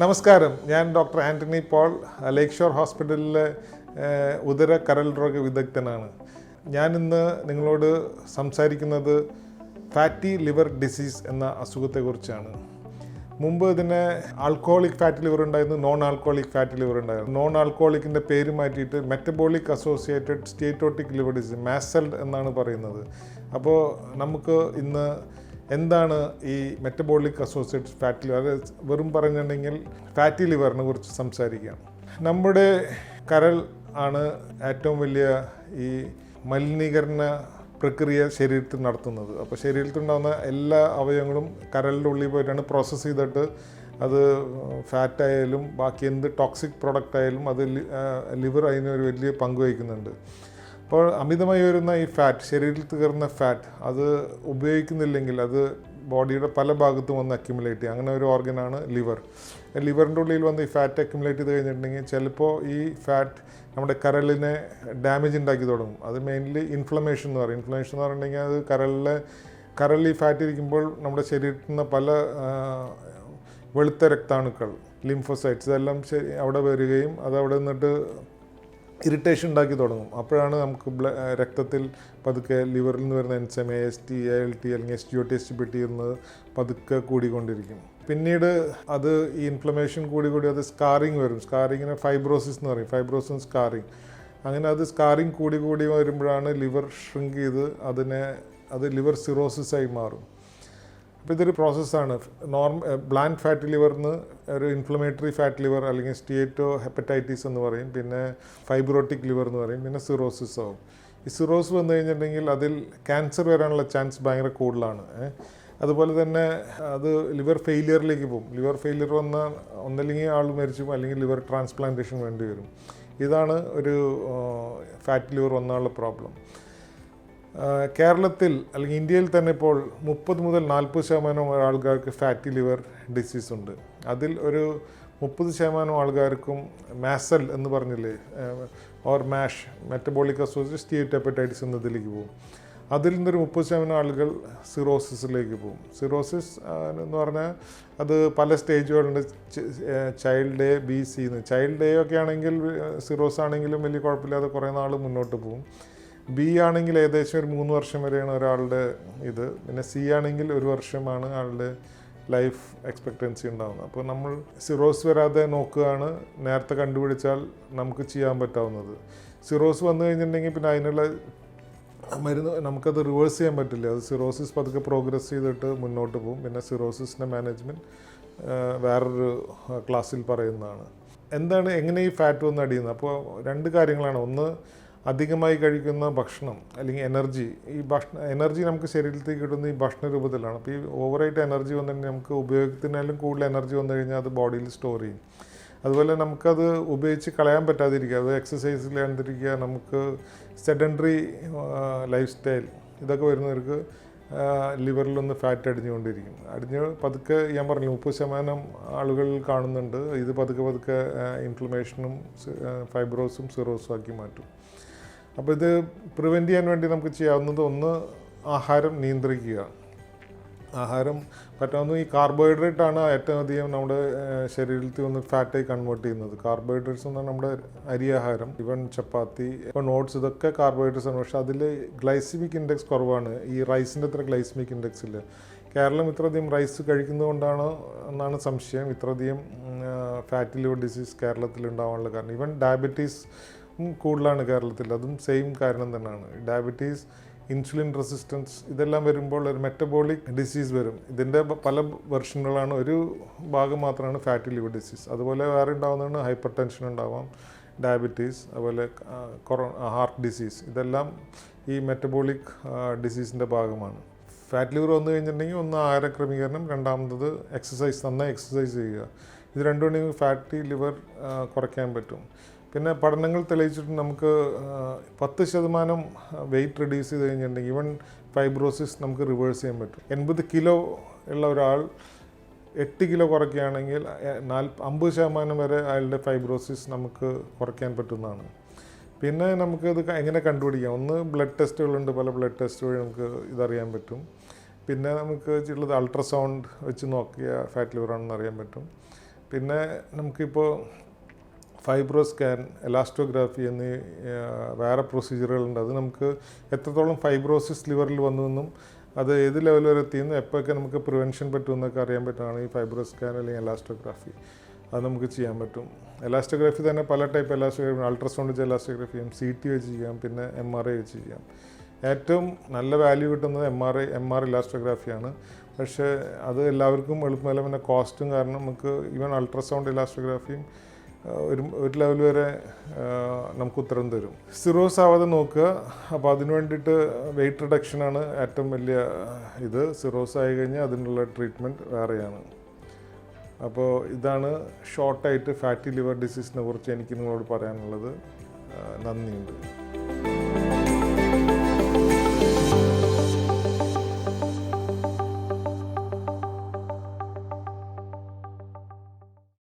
നമസ്കാരം. ഞാൻ doctor Antony Paul lake shore ഹോസ്പിറ്റലിലെ ഉദര കരൽ രോഗ വിദഗ്ധനാണ്. ഞാനിന്ന് നിങ്ങളോട് സംസാരിക്കുന്നത് ഫാറ്റി ലിവർ ഡിസീസ് എന്ന അസുഖത്തെക്കുറിച്ചാണ്. മുമ്പ് ഇതിനെ ആൾക്കോളിക് ഫാറ്റ് ലിവർ ഉണ്ടായിരുന്നു നോൺ ആൾക്കോളിക് ഫാറ്റ് ലിവർ ഉണ്ടായിരുന്നു. നോൺ ആൾക്കോളിക്കിന്റെ പേര് മാറ്റിയിട്ട് metabolic associated steatotic liver disease MASLD എന്നാണ് പറയുന്നത്. അപ്പോൾ നമുക്ക് ഇന്ന് എന്താണ് ഈ മെറ്റബോളിക് അസോസിയേറ്റ് ഫാറ്റ് ലിവർ അത് വെറും പറഞ്ഞിട്ടുണ്ടെങ്കിൽ ഫാറ്റി ലിവറിനെ കുറിച്ച് സംസാരിക്കുകയാണ് നമ്മുടെ കരൾ ആണ് ഏറ്റവും വലിയ ഈ മലിനീകരണ പ്രക്രിയ ശരീരത്തിൽ നടത്തുന്നത്. അപ്പോൾ ശരീരത്തിൽ ഉണ്ടാകുന്ന എല്ലാ അവയവങ്ങളും കരളിന്റെ ഉള്ളിൽ പോയിട്ടാണ് പ്രോസസ്സ് ചെയ്തിട്ട് അത് ഫാറ്റ് ആയാലും ബാക്കി എന്ത് ടോക്സിക് പ്രോഡക്റ്റ് ആയാലും അത് ലിവർ അതിന് ഒരു വലിയ പങ്ക് വഹിക്കുന്നുണ്ട്. അപ്പോൾ അമിതമായി വരുന്ന ഈ ഫാറ്റ് ശരീരത്തിൽ തീർന്ന ഫാറ്റ് അത് ഉപയോഗിക്കുന്നില്ലെങ്കിൽ അത് ബോഡിയുടെ പല ഭാഗത്തും വന്ന് അക്യുമുലേറ്റ് ചെയ്യും. അങ്ങനെ ഒരു ഓർഗനാണ് ലിവർ ലിവറിന്റെ ഉള്ളിൽ വന്ന് ഈ ഫാറ്റ് അക്യുമുലേറ്റ് ചെയ്ത് കഴിഞ്ഞിട്ടുണ്ടെങ്കിൽ ചിലപ്പോൾ ഈ ഫാറ്റ് നമ്മുടെ കരളിനെ ഡാമേജ് ഉണ്ടാക്കി തുടങ്ങും. അത് മെയിൻലി ഇൻഫ്ലമേഷൻ എന്ന് പറയും. ഇൻഫ്ലമേഷൻ എന്ന് പറഞ്ഞിട്ടുണ്ടെങ്കിൽ അത് കരളിലെ കരളിൽ ഫാറ്റ് ഇരിക്കുമ്പോൾ നമ്മുടെ ശരീരത്തിൽ നിന്ന് പല വെളുത്ത രക്താണുക്കൾ ലിംഫോസൈറ്റ്സ് ഇതെല്ലാം അവിടെ വരികയും അത് അവിടെ നിന്നിട്ട് ഇറിറ്റേഷൻ ഉണ്ടാക്കി തുടങ്ങും. അപ്പോഴാണ് നമുക്ക് രക്തത്തിൽ പതുക്കെ ലിവറിൽ നിന്ന് വരുന്ന enzyme A S T A L T അല്ലെങ്കിൽ S T O T S T P T പതുക്കെ കൂടിക്കൊണ്ടിരിക്കും. പിന്നീട് അത് ഈ ഇൻഫ്ലമേഷൻ കൂടി കൂടി അത് സ്കാറിങ് വരും. സ്കാറിങ്ങിനെ ഫൈബ്രോസിസ് എന്ന് പറയും. ഫൈബ്രോസിസ് സ്കാറിങ് അങ്ങനെ അത് സ്കാറിങ് കൂടി കൂടി വരുമ്പോഴാണ് ലിവർ ഷ്രിങ്ക് ചെയ്ത് അതിനെ അത് ലിവർ സിറോസിസ് ആയി മാറും. അപ്പോൾ ഇതൊരു പ്രോസസ്സാണ് നോർമൽ ബ്ലാൻഡ് ഫാറ്റ് ലിവറിന് ഒരു ഇൻഫ്ലമേറ്ററി ഫാറ്റ് ലിവർ അല്ലെങ്കിൽ സ്റ്റേറ്റോ ഹെപ്പറ്റൈറ്റിസ് എന്ന് പറയും. പിന്നെ ഫൈബ്രോട്ടിക് ലിവർ എന്ന് പറയും. പിന്നെ സിറോസിസ് ആവും. ഈ സിറോസ് വന്നു കഴിഞ്ഞിട്ടുണ്ടെങ്കിൽ അതിൽ ക്യാൻസർ വരാനുള്ള ചാൻസ് ഭയങ്കര കൂടുതലാണ് അതുപോലെ തന്നെ അത് ലിവർ ഫെയിലിയറിലേക്ക് പോകും. ലിവർ ഫെയിലിയർ വന്നാൽ ഒന്നല്ലെങ്കിൽ ആൾ മരിച്ചു അല്ലെങ്കിൽ ലിവർ ട്രാൻസ്പ്ലാന്റേഷൻ വേണ്ടി വരും. ഇതാണ് ഒരു ഫാറ്റ് ലിവർ വന്നാലുള്ള പ്രോബ്ലം കേരളത്തിൽ അല്ലെങ്കിൽ ഇന്ത്യയിൽ തന്നെ ഇപ്പോൾ മുപ്പത് മുതൽ നാൽപ്പത് ശതമാനം ആൾക്കാർക്ക് ഫാറ്റി ലിവർ ഡിസീസ് ഉണ്ട്. അതിൽ ഒരു മുപ്പത് ശതമാനം ആൾക്കാർക്കും മാസൽ എന്ന് പറഞ്ഞില്ലേ ഓർ മാഷ് മെറ്റബോളിക് അസോസിയേറ്റ് ഹെപ്പറ്റൈറ്റിസ് എന്നതിലേക്ക് പോകും. അതിൽ നിന്നൊരു മുപ്പത് ശതമാനം ആളുകൾ സിറോസിസിലേക്ക് പോകും. സിറോസിസ് എന്ന് പറഞ്ഞാൽ അത് പല സ്റ്റേജുകളുണ്ട് ചൈൽഡ് ഡേ ബി സി എന്ന്. ചൈൽഡ് ഡേ ഒക്കെ ആണെങ്കിൽ സിറോസ് ആണെങ്കിലും വലിയ കുഴപ്പമില്ലാതെ കുറേ നാൾ മുന്നോട്ട് പോകും. ബി ആണെങ്കിൽ ഏകദേശം ഒരു മൂന്ന് വർഷം വരെയാണ് ഒരാളുടെ ഇത്. പിന്നെ സി ആണെങ്കിൽ ഒരു വർഷമാണ് ആളുടെ ലൈഫ് എക്സ്പെക്റ്റൻസി ഉണ്ടാകുന്നത് അപ്പോൾ നമ്മൾ സിറോസ് വരാതെ നോക്കുകയാണ്. നേരത്തെ കണ്ടുപിടിച്ചാൽ നമുക്ക് ചെയ്യാൻ പറ്റാവുന്നത്. സിറോസ് വന്നു കഴിഞ്ഞിട്ടുണ്ടെങ്കിൽ പിന്നെ അതിനുള്ള മരുന്ന് നമുക്കത് റിവേഴ്സ് ചെയ്യാൻ പറ്റില്ല. അത് സിറോസിസ് പതുക്കെ പ്രോഗ്രസ് ചെയ്തിട്ട് മുന്നോട്ട് പോകും. പിന്നെ സിറോസിസിന്റെ മാനേജ്മെന്റ് വേറൊരു ക്ലാസ്സിൽ പറയുന്നതാണ്. എന്താണ് എങ്ങനെ ഈ ഫാറ്റ് വന്ന് അടിയുന്നത്? അപ്പോൾ രണ്ട് കാര്യങ്ങളാണ്. ഒന്ന് അധികമായി കഴിക്കുന്ന ഭക്ഷണം അല്ലെങ്കിൽ എനർജി ഈ ഭക്ഷണ എനർജി നമുക്ക് ശരീരത്തിൽ കിട്ടുന്ന ഈ ഭക്ഷണ രൂപത്തിലാണ്. അപ്പോൾ ഈ ഓവറായിട്ട് എനർജി വന്നു കഴിഞ്ഞാൽ നമുക്ക് ഉപയോഗത്തിനാലും കൂടുതൽ എനർജി വന്നു കഴിഞ്ഞാൽ അത് ബോഡിയിൽ സ്റ്റോർ ചെയ്യും. അതുപോലെ നമുക്കത് ഉപയോഗിച്ച് കളയാൻ പറ്റാതിരിക്കുക അത് ചെയ്യാണ്ടിരിക്കുക നമുക്ക് സെഡൻഡറി ലൈഫ് സ്റ്റൈൽ ഇതൊക്കെ വരുന്നവർക്ക് ലിവറിലൊന്ന് ഫാറ്റ് അടിഞ്ഞുകൊണ്ടിരിക്കും. അടിഞ്ഞ് പതുക്കെ ഞാൻ പറഞ്ഞു മുപ്പത് ശതമാനം ആളുകൾ കാണുന്നുണ്ട്. ഇത് പതുക്കെ പതുക്കെ ഇൻഫ്ലമേഷനും ഫൈബ്രോസും സിറോസും ആക്കി മാറ്റും. അപ്പോൾ ഇത് പ്രിവെന്റ് ചെയ്യാൻ വേണ്ടി നമുക്ക് ചെയ്യാവുന്നത് ഒന്ന് ആഹാരം നിയന്ത്രിക്കുക. ആഹാരം പറ്റാവുന്ന ഈ കാർബോഹൈഡ്രേറ്റ് ആണ് ഏറ്റവും അധികം നമ്മുടെ ശരീരത്തിൽ വന്ന് ഫാറ്റായി കൺവേർട്ട് ചെയ്യുന്നത്. കാർബോഹൈഡ്രേറ്റ്സ് എന്ന് നമ്മുടെ അരി ആഹാരം ഇവൻ ചപ്പാത്തി ഇപ്പം നോട്ട്സ് ഇതൊക്കെ കാർബോഹൈഡ്രേറ്റ്സ് ആണ്. പക്ഷേ അതിൽ ഗ്ലൈസിമിക് ഇൻഡെക്സ് കുറവാണ്. ഈ റൈസിന്റെ അത്ര ഗ്ലൈസിമിക് ഇൻഡെക്സ് ഇല്ല. കേരളം ഇത്രയധികം റൈസ് കഴിക്കുന്നതുകൊണ്ടാണ് എന്നാണ് സംശയം. ഇത്രയധികം ഫാറ്റി ലിവർ ഡിസീസ് കേരളത്തിൽ ഉണ്ടാവാനുള്ള കാരണം. ഇവൻ ഡയബറ്റീസ് കൂടുതലാണ് കേരളത്തിൽ. അതും സെയിം കാരണം തന്നെയാണ്. ഡയബറ്റീസ് ഇൻസുലിൻ റെസിസ്റ്റൻസ് ഇതെല്ലാം വരുമ്പോൾ ഒരു മെറ്റബോളിക് ഡിസീസ് വരും. ഇതിന്റെ പല വെർഷനുകളാണ് ഒരു ഭാഗം മാത്രമാണ് ഫാറ്റി ലിവർ ഡിസീസ് അതുപോലെ വേറെ ഉണ്ടാകുന്നതാണ് ഹൈപ്പർ ടെൻഷൻ ഉണ്ടാവാം ഡയബറ്റീസ് അതുപോലെ കൊറോ ഹാർട്ട് ഡിസീസ് ഇതെല്ലാം ഈ മെറ്റബോളിക് ഡിസീസിന്റെ ഭാഗമാണ്. ഫാറ്റ് ലിവർ വന്നു കഴിഞ്ഞിട്ടുണ്ടെങ്കിൽ ഒന്ന് ആഹാര ക്രമീകരണം രണ്ടാമത്തത് എക്സസൈസ് നന്നായി എക്സസൈസ് ചെയ്യുക. ഇത് രണ്ടുണ്ടെങ്കിൽ ഫാറ്റി ലിവർ കുറയ്ക്കാൻ പറ്റും. പിന്നെ പഠനങ്ങൾ തെളിയിച്ചിട്ട് നമുക്ക് പത്ത് ശതമാനം വെയിറ്റ് റിഡ്യൂസ് ചെയ്ത് കഴിഞ്ഞിട്ടുണ്ടെങ്കിൽ ഈവൻ ഫൈബ്രോസിസ് നമുക്ക് റിവേഴ്സ് ചെയ്യാൻ പറ്റും. എൺപത് കിലോ ഉള്ള ഒരാൾ എട്ട് കിലോ കുറയ്ക്കുകയാണെങ്കിൽ നാൽപ്പ അമ്പത് ശതമാനം വരെ അയാളുടെ ഫൈബ്രോസിസ് നമുക്ക് കുറയ്ക്കാൻ പറ്റുന്നതാണ്. പിന്നെ നമുക്ക് ഇത് എങ്ങനെ കണ്ടുപിടിക്കാം? ഒന്ന് ബ്ലഡ് ടെസ്റ്റുകളുണ്ട് പല ബ്ലഡ് ടെസ്റ്റ് വഴി നമുക്ക് ഇതറിയാൻ പറ്റും. പിന്നെ നമുക്ക് വെച്ചിട്ടുള്ളത് അൾട്രാസൗണ്ട് വെച്ച് നോക്കിയ ഫാറ്റ് ലിവർ ആണെന്ന് അറിയാൻ പറ്റും. പിന്നെ നമുക്കിപ്പോൾ ഫൈബ്രോ സ്കാൻ എലാസ്റ്റോഗ്രാഫി എന്നീ വേറെ പ്രൊസീജിയറുകളുണ്ട്. അത് നമുക്ക് എത്രത്തോളം ഫൈബ്രോസിസ് ലിവറിൽ വന്നുവെന്നും അത് ഏത് ലെവൽ വരെ എത്തിയെന്നും എപ്പോഴൊക്കെ നമുക്ക് പ്രിവെൻഷൻ പറ്റുമെന്നൊക്കെ അറിയാൻ പറ്റുന്നതാണ് ഈ ഫൈബ്രോ സ്കാൻ അല്ലെങ്കിൽ എലാസ്റ്റോഗ്രാഫി. അത് നമുക്ക് ചെയ്യാൻ പറ്റും. എലാസ്റ്റോഗ്രാഫി തന്നെ പല ടൈപ്പ് എലാസ്റ്റോഗ്രാഫി അൾട്രാസൗണ്ട് വെച്ച് എലാസ്റ്റോഗ്രാഫി ചെയ്യാം സി ടി വെച്ച് ചെയ്യാം പിന്നെ എം ആർ ഐ വെച്ച് ചെയ്യാം. ഏറ്റവും നല്ല വാല്യൂ കിട്ടുന്നത് M R I M R ഇലാസ്ട്രോഗ്രാഫിയാണ് പക്ഷേ അത് എല്ലാവർക്കും എളുപ്പമല്ല. പിന്നെ കോസ്റ്റും കാരണം നമുക്ക് ഈവൻ അൾട്രാസൗണ്ട് ഇലാസ്റ്റോഗ്രാഫിയും ആ, ഒരു ഒരു ലെവൽ വരെ നമുക്ക് ഉത്തരം തരും. സിറോസ് ആവാതെ നോക്കുക. അപ്പോൾ അതിന് വേണ്ടിയിട്ട് വെയിറ്റ് റിഡക്ഷനാണ് ഏറ്റവും വലിയ ഇത്. സിറോസ് ആയി കഴിഞ്ഞാൽ അതിനുള്ള ട്രീറ്റ്മെന്റ് വേറെയാണ്. അപ്പോൾ ഇതാണ് ഷോർട്ടായിട്ട് ഫാറ്റി ലിവർ ഡിസീസിനെ കുറിച്ച് എനിക്ക് നിങ്ങളോട് പറയാനുള്ളത്. നന്ദിയുണ്ട്.